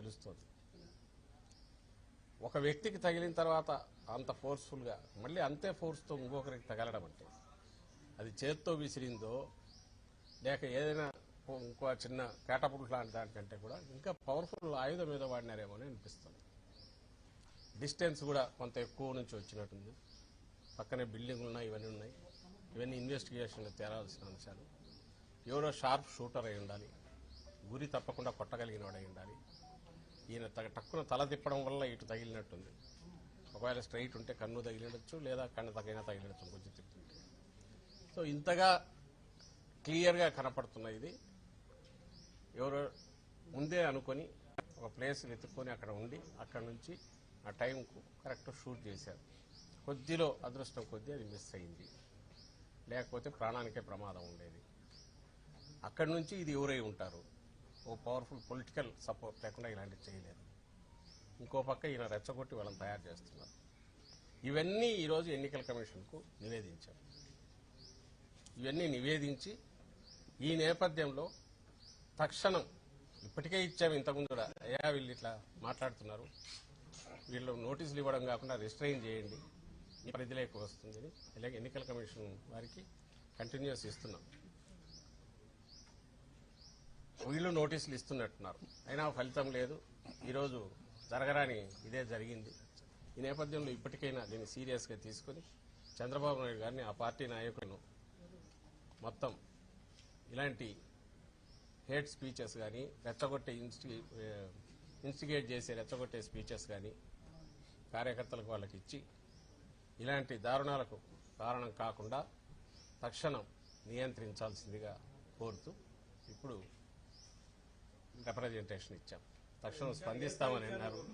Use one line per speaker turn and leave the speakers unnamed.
తెలుస్తుంది. ఒక వ్యక్తికి తగిలిన తర్వాత అంత ఫోర్స్ఫుల్గా మళ్ళీ అంతే ఫోర్స్తో ఇంకొకరికి తగలడం అంటే అది చేత్తో విసిరిందో లేక ఏదైనా ఇంకో చిన్న కేటపుల్ లాంటి దానికంటే కూడా ఇంకా పవర్ఫుల్ ఆయుధం మీద వాడినారేమో అని అనిపిస్తుంది. డిస్టెన్స్ కూడా కొంత ఎక్కువ నుంచి వచ్చినట్టుంది. పక్కనే బిల్డింగ్లు ఉన్నాయి ఇవన్నీ ఉన్నాయి. ఇవన్నీ ఇన్వెస్టిగేషన్లో తేరాల్సిన అంశాలు. ఎవరో షార్ప్ షూటర్ అయి ఉండాలి. గురి తప్పకుండా కొట్టగలిగిన వాడై ఉండాలి. ఈయన తగ- టక్కున తల తిప్పడం వల్ల ఇటు తగిలినట్టుంది. ఒకవేళ స్ట్రైట్ ఉంటే కన్ను తగిలినచ్చు లేదా కన్ను తగిన తగిలినచ్చు కొంచెం తిప్పుతుంటే. సో ఇంతగా క్లియర్గా కనపడుతున్న ఇది. ఎవరో ముందే అనుకొని ఒక ప్లేస్ వెతుక్కొని అక్కడ ఉండి అక్కడ నుంచి ఆ టైంకు కరెక్ట్ షూట్ చేశారు. కొద్దిలో అదృష్టం కొద్దీ అది మిస్ అయింది. లేకపోతే ప్రాణానికే ప్రమాదం ఉండేది. అక్కడి నుంచి ఇది ఎవరై ఉంటారు? ఓ పవర్ఫుల్ పొలిటికల్ సపోర్ట్ లేకుండా ఇలాంటివి చేయలేదు. ఇంకో పక్క ఈయన రెచ్చగొట్టి వాళ్ళని తయారు చేస్తున్నారు. ఇవన్నీ ఈరోజు ఎన్నికల కమిషన్కు నివేదించాం ఇవన్నీ నివేదించి ఈ నేపథ్యంలో తక్షణం ఇప్పటికే ఇచ్చాము ఇంతకుముందు కూడా అయ్యా వీళ్ళు ఇట్లా మాట్లాడుతున్నారు. వీళ్ళు నోటీసులు ఇవ్వడం కాకుండా రిస్ట్రైన్ చేయండి ఈ పరిధిలోకి వస్తుందని ఇలాగే ఎన్నికల కమిషన్ వారికి కంటిన్యూస్ ఇస్తున్నాం. వీళ్ళు నోటీసులు ఇస్తున్నట్టున్నారు. అయినా ఫలితం లేదు. ఈరోజు జరగరాని ఇదే జరిగింది. ఈ నేపథ్యంలో ఇప్పటికైనా దీన్ని సీరియస్గా తీసుకుని చంద్రబాబు నాయుడు గారిని ఆ పార్టీ నాయకులను మొత్తం ఇలాంటి హేట్ స్పీచెస్ కానీ రెచ్చగొట్టే ఇన్స్టిగేట్ చేసే రెచ్చగొట్టే స్పీచెస్ కానీ కార్యకర్తలకు వాళ్ళకి ఇచ్చి ఇలాంటి దారుణాలకు కారణం కాకుండా తక్షణం నియంత్రించాల్సిందిగా కోరుతూ ఇప్పుడు రిప్రజెంటేషన్ ఇచ్చాం. తక్షణం స్పందిస్తామని అన్నారు.